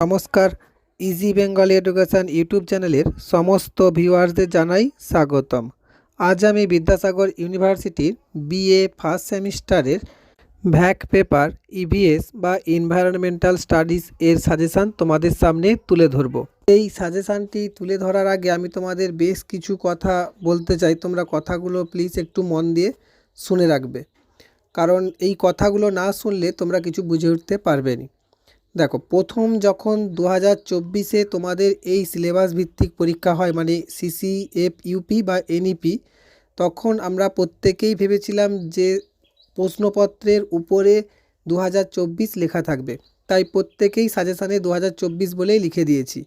নমস্কার easy Bengali education YouTube চ্যানেলের সমস্ত ভিউয়ার্সদের জানাই স্বাগতম। আজ আমি বিদ্যাসাগর ইউনিভার্সিটির বিএ ফার্স্ট সেমিস্টারের ভ্যাক পেপার ইভিএস বা এনভায়রনমেন্টাল স্টাডিজ এর সাজেশান তোমাদের সামনে তুলে ধরব। এই সাজেশানটি তুলে ধরার আগে আমি তোমাদের বেশ কিছু কথা বলতে চাই। তোমরা কথাগুলো প্লিজ একটু মন দিয়ে শুনে রাখবে। কারণ এই কথাগুলো না শুনলে তোমরা কিছু বুঝে উঠতে পারবে না। দেখো, প্রথম যখন দু হাজার চব্বিশে তোমাদের এই সিলেবাস ভিত্তিক পরীক্ষা হয় মানে সিসিএফ ইউপি বা এনইপি তখন আমরা প্রত্যেকেই ভেবেছিলাম যে প্রশ্নপত্রের উপরে দু হাজার চব্বিশ লেখা থাকবে। তাই প্রত্যেকেই সাজেশানে দু হাজার চব্বিশ বলেই লিখে দিয়েছি।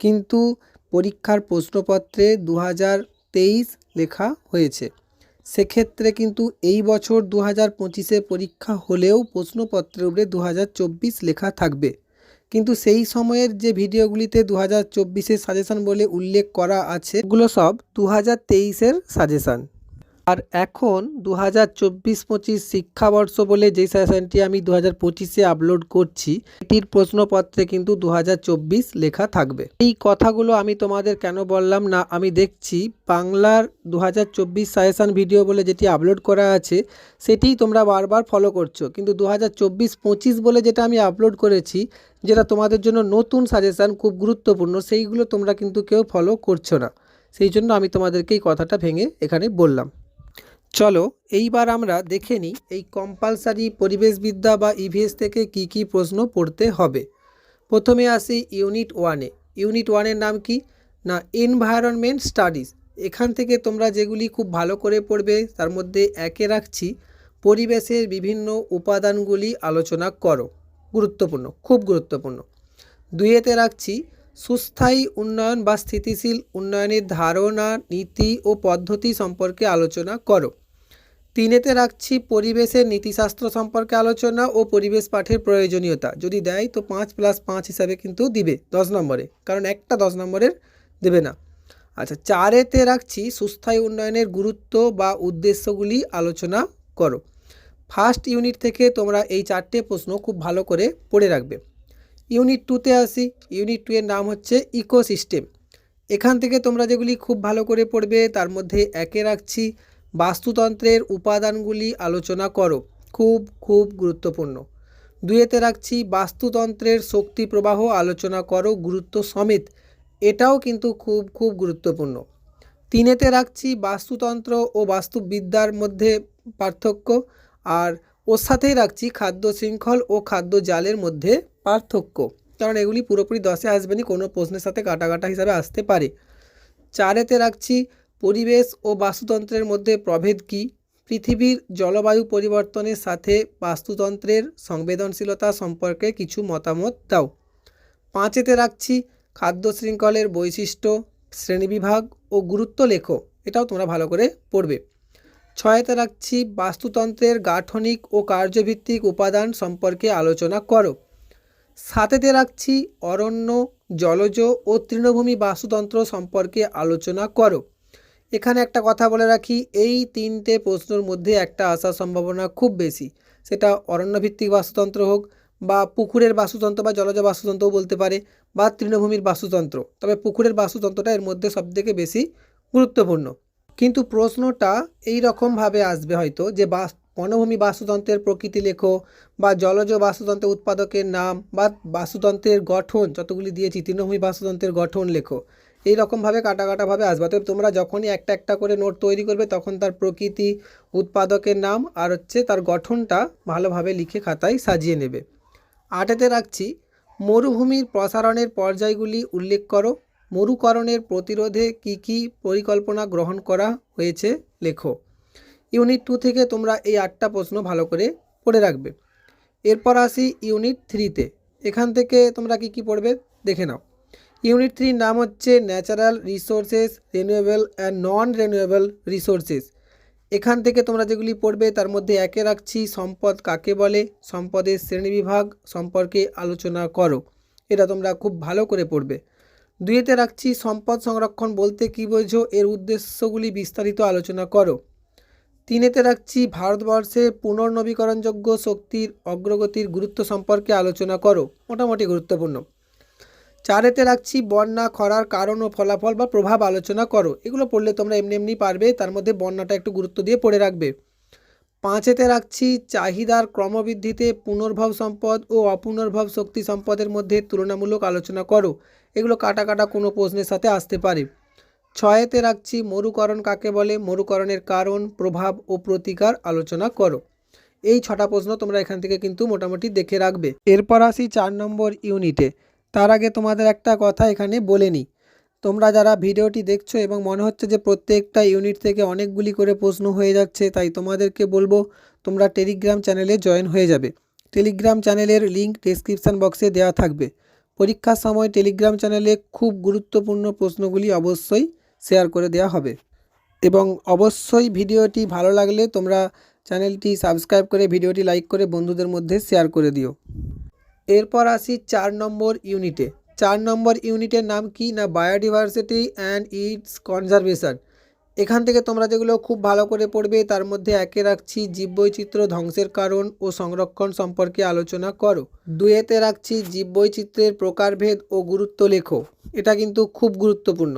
কিন্তু পরীক্ষার প্রশ্নপত্রে দু হাজার তেইশ লেখা হয়েছে। সেক্ষেত্রে কিন্তু এই বছর দু হাজার পঁচিশে পরীক্ষা হলেও প্রশ্নপত্রের উপরে দু হাজার চব্বিশ লেখা থাকবে। কিন্তু সেই সময়ের যে ভিডিওগুলিতে দু হাজার সাজেশান বলে উল্লেখ করা আছে, এগুলো সব দু হাজার তেইশের সাজেশান। আর এখন দু হাজার চব্বিশ পঁচিশ শিক্ষাবর্ষ বলে যেই সাজেশানটি আমি দু হাজার পঁচিশে আপলোড করছি, এটির প্রশ্নপত্রে কিন্তু দু হাজার চব্বিশ লেখা থাকবে। এই কথাগুলো আমি তোমাদের কেন বললাম না, আমি দেখছি বাংলার দু হাজার চব্বিশ সাজেশান ভিডিও বলে যেটি আপলোড করা আছে, সেটিই তোমরা বারবার ফলো করছ। কিন্তু দু হাজার চব্বিশ পঁচিশ বলে যেটা আমি আপলোড করেছি, যেটা তোমাদের জন্য নতুন সাজেশান খুব গুরুত্বপূর্ণ, সেইগুলো তোমরা কিন্তু কেউ ফলো করছ না। সেই জন্য আমি তোমাদেরকে এই কথাটা ভেঙে এখানে বললাম। চলো, এইবার আমরা দেখে নিই এই কম্পালসারি পরিবেশবিদ্যা বা ইভিএস থেকে কি কি প্রশ্ন পড়তে হবে। প্রথমে আসি ইউনিট ওয়ানে ইউনিট ওয়ানের নাম কি? না এনভায়রনমেন্ট স্টাডিজ এখান থেকে তোমরা যেগুলি খুব ভালো করে পড়বে, তার মধ্যে একে রাখছি। পরিবেশের বিভিন্ন উপাদানগুলি আলোচনা করো। গুরুত্বপূর্ণ, খুব গুরুত্বপূর্ণ। দুইয়েতে রাখছি সুস্থায়ী উন্নয়ন বা স্থিতিশীল উন্নয়নের ধারণা, নীতি ও পদ্ধতি সম্পর্কে আলোচনা করো। তিনেতে রাখছি পরিবেশের নীতিশাস্ত্র সম্পর্কে আলোচনা ও পরিবেশ পাঠের প্রয়োজনীয়তা। যদি দেয় তো পাঁচ প্লাস পাঁচ হিসাবে কিন্তু দিবে, দশ নম্বরে। কারণ একটা দশ নম্বরের দেবে না। আচ্ছা চারেতে রাখছি সুস্থায়ী উন্নয়নের গুরুত্ব বা উদ্দেশ্যগুলি আলোচনা করো। ফার্স্ট ইউনিট থেকে তোমরা এই চারটে প্রশ্ন খুব ভালো করে পড়ে রাখবে। ইউনিট টুতে আসি। ইউনিট টু এর নাম হচ্ছে ইকোসিস্টেম এখান থেকে তোমরা যেগুলি খুব ভালো করে পড়বে, তার মধ্যে একে রাখছি বাস্তুতন্ত্রের উপাদানগুলি আলোচনা করো। খুব খুব গুরুত্বপূর্ণ। দুয়েতে রাখছি, বাস্তুতন্ত্রের শক্তি প্রবাহ আলোচনা করো গুরুত্ব সমেত। এটাও কিন্তু খুব খুব গুরুত্বপূর্ণ। তিনেতে রাখছি, বাস্তুতন্ত্র ও বাস্তুবিদ্যার মধ্যে পার্থক্য। আর ওর সাথেই রাখছি, খাদ্য শৃঙ্খল ও খাদ্য জালের মধ্যে পার্থক্য। কারণ এগুলি পুরোপুরি দশে আসবেনি কোনো প্রশ্নের সাথে কাটা কাটা হিসাবে আসতে পারে। চারেতে রাখছি পরিবেশ ও বাস্তুতন্ত্রের মধ্যে প্রভেদ কী? পৃথিবীর জলবায়ু পরিবর্তনের সাথে বাস্তুতন্ত্রের সংবেদনশীলতা সম্পর্কে কিছু মতামত দাও। পাঁচেতে রাখছি, খাদ্য শৃঙ্খলের বৈশিষ্ট্য, শ্রেণীবিভাগ ও গুরুত্ব লেখো, এটাও তোমরা ভালো করে পড়বে। ছয়তে রাখছি, বাস্তুতন্ত্রের গাঠনিক ও কার্যভিত্তিক উপাদান সম্পর্কে আলোচনা করো। সাতেতে রাখছি, অরণ্য, জলজ ও তৃণভূমি বাস্তুতন্ত্র সম্পর্কে আলোচনা করো। এখানে একটা কথা বলে রাখি, এই তিনটে প্রশ্নের মধ্যে একটা আসার সম্ভাবনা খুব বেশি। সেটা অরণ্যভিত্তিক বাস্তুতন্ত্র হোক বা পুকুরের বাস্তুতন্ত্র বা জলজ বাস্তুতন্ত্রও বলতে পারে বা তৃণভূমির বাস্তুতন্ত্র। তবে পুকুরের বাস্তুতন্ত্রটা এর মধ্যে সবথেকে বেশি গুরুত্বপূর্ণ। কিন্তু প্রশ্নটা এই রকমভাবে আসবে হয়তো যে বাস, বনভূমি বাস্তুতন্ত্রের প্রকৃতি লেখো বা জলজ বাস্তুতন্ত্রের উৎপাদকের নাম বা বাস্তুতন্ত্রের গঠন, যতগুলি দিয়েছি, তৃণভূমি বাস্তুতন্ত্রের গঠন লেখো। এই রকমভাবে কাটা কাটাভাবে আসবে। তবে তোমরা যখনই একটা একটা করে নোট তৈরি করবে, তখন তার প্রকৃতি উৎপাদকের নাম আর হচ্ছে তার গঠনটা ভালোভাবে লিখে খাতায় সাজিয়ে নেবে। আটেতে রাখছি, মরুভূমির প্রসারণের পর্যায়গুলি উল্লেখ করো। মরুকরণের প্রতিরোধে কি কি পরিকল্পনা গ্রহণ করা হয়েছে লেখো। ইউনিট টু থেকে তোমরা এই আটটা প্রশ্ন ভালো করে পড়ে রাখবে। এরপর আসি ইউনিট থ্রিতে। এখান থেকে তোমরা কি কি পড়বে দেখে নাও। ইউনিট থ্রির নাম হচ্ছে natural resources renewable and non renewable resources. এখান থেকে তোমরা যেগুলি পড়বে, তার মধ্যে একে রাখছি, সম্পদ কাকে বলে, সম্পদের শ্রেণীবিভাগ সম্পর্কে আলোচনা করো। এটা তোমরা খুব ভালো করে পড়বে। দুইয়েতে রাখছি, সম্পদ সংরক্ষণ বলতে কী বোঝো, এর উদ্দেশ্যগুলি বিস্তারিত আলোচনা করো। তিনেতে রাখছি, ভারতবর্ষে পুনর্নবীকরণযোগ্য শক্তির অগ্রগতির গুরুত্ব সম্পর্কে আলোচনা করো। মোটামুটি গুরুত্বপূর্ণ। চারেতে রাখছি, বন্যা, খরার কারণ ও ফলাফল বা প্রভাব আলোচনা করো। এগুলো পড়লে তোমরা এমনি এমনি পারবে, তার মধ্যে বন্যাটা একটু গুরুত্ব দিয়ে পড়ে রাখবে। পাঁচেতে রাখছি, চাহিদার ক্রমবৃদ্ধিতে পুনর্ভব সম্পদ ও অপুনর্ভব শক্তি সম্পদের মধ্যে তুলনামূলক আলোচনা করো। এগুলো কাটা কাটা কোনো প্রশ্নের সাথে আসতে পারে। ছয়েতে রাখছি, মরুকরণ কাকে বলে? মরুকরণের কারণ, প্রভাব ও প্রতিকার আলোচনা করো। এই ছটা প্রশ্ন তোমরা এখান থেকে কিন্তু মোটামুটি দেখে রাখবে। এরপর আসি চার নম্বর ইউনিটে। তার আগে তোমাদের একটা কথা এখানে বলে নিই। তোমরা যারা ভিডিওটি দেখছ এবং মনে হচ্ছে যে প্রত্যেকটা ইউনিট থেকে অনেকগুলি করে প্রশ্ন হয়ে যাচ্ছে, তাই তোমাদেরকে বলব তোমরা টেলিগ্রাম চ্যানেলে জয়েন হয়ে যাবে। টেলিগ্রাম চ্যানেলের লিঙ্ক ডেসক্রিপশান বক্সে দেওয়া থাকবে। পরীক্ষার সময় টেলিগ্রাম চ্যানেলে খুব গুরুত্বপূর্ণ প্রশ্নগুলি অবশ্যই শেয়ার করে দেওয়া হবে। এবং অবশ্যই ভিডিওটি ভালো লাগলে তোমরা চ্যানেলটি সাবস্ক্রাইব করে ভিডিওটি লাইক করে বন্ধুদের মধ্যে শেয়ার করে দিও। এরপর আসি চার নম্বর ইউনিটে। চার নম্বর ইউনিটের নাম কি না বায়োডিভার্সিটি অ্যান্ড ইটস কনজারভেশন? এখান থেকে তোমরা যেগুলো খুব ভালো করে পড়বে, তার মধ্যে একে রাখছি জীববৈচিত্র্য ধ্বংসের কারণ ও সংরক্ষণ সম্পর্কে আলোচনা করো। দুয়েতে রাখছি জীববৈচিত্র্যের প্রকারভেদ ও গুরুত্ব লেখো। এটা কিন্তু খুব গুরুত্বপূর্ণ।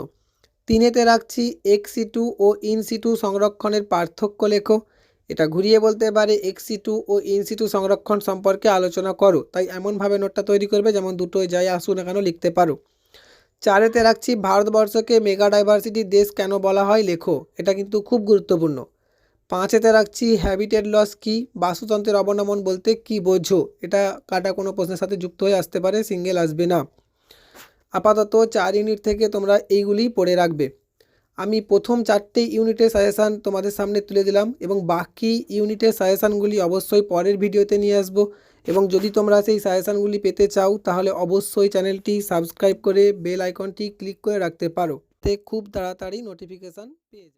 তিনেতে রাখছি এক্সিটু ও ইনসিটু সংরক্ষণের পার্থক্য লেখো। এটা ঘুরিয়ে বলতে পারে এক্সিটু ও ইনসিটু সংরক্ষণ সম্পর্কে আলোচনা করো। তাই এমনভাবে নোটটা তৈরি করবে যেমন দুটোই যাই আসুন না কেন লিখতে পারো। চারেতে রাখছি, ভারতবর্ষকে মেগা ডাইভার্সিটির দেশ কেন বলা হয়? লেখো, এটা কিন্তু খুব গুরুত্বপূর্ণ। পাঁচেতে রাখছি, হ্যাবিটেট লস কি? বাস্তুতন্ত্রের অবনমন বলতে কি বোঝো? এটা কাটা কোনো প্রশ্নের সাথে যুক্ত হয়ে আসতে পারে, সিঙ্গেল আসবে না। আপাতত চার ইউনিট থেকে তোমরা এইগুলি পড়ে রাখবে। আমি প্রথম চারটে ইউনিটের সাজেশান তোমাদের সামনে তুলে দিলাম এবং বাকি ইউনিটের সাজেশানগুলি অবশ্যই পরের ভিডিওতে নিয়ে আসব এবং যদি তোমরা সেই সাজেশানগুলি পেতে চাও, তাহলে অবশ্যই চ্যানেলটি সাবস্ক্রাইব করে বেল আইকনটি ক্লিক করে রাখতে পারো। তে খুব তাড়াতাড়ি নোটিফিকেশান পেয়ে